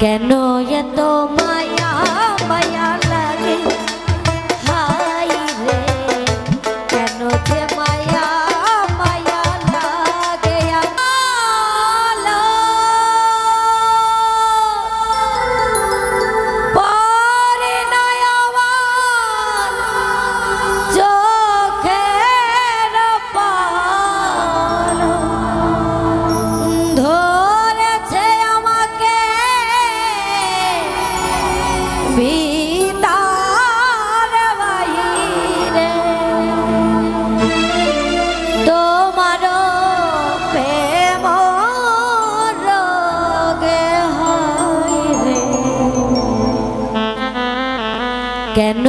কেন এত মায়া মায়া কেন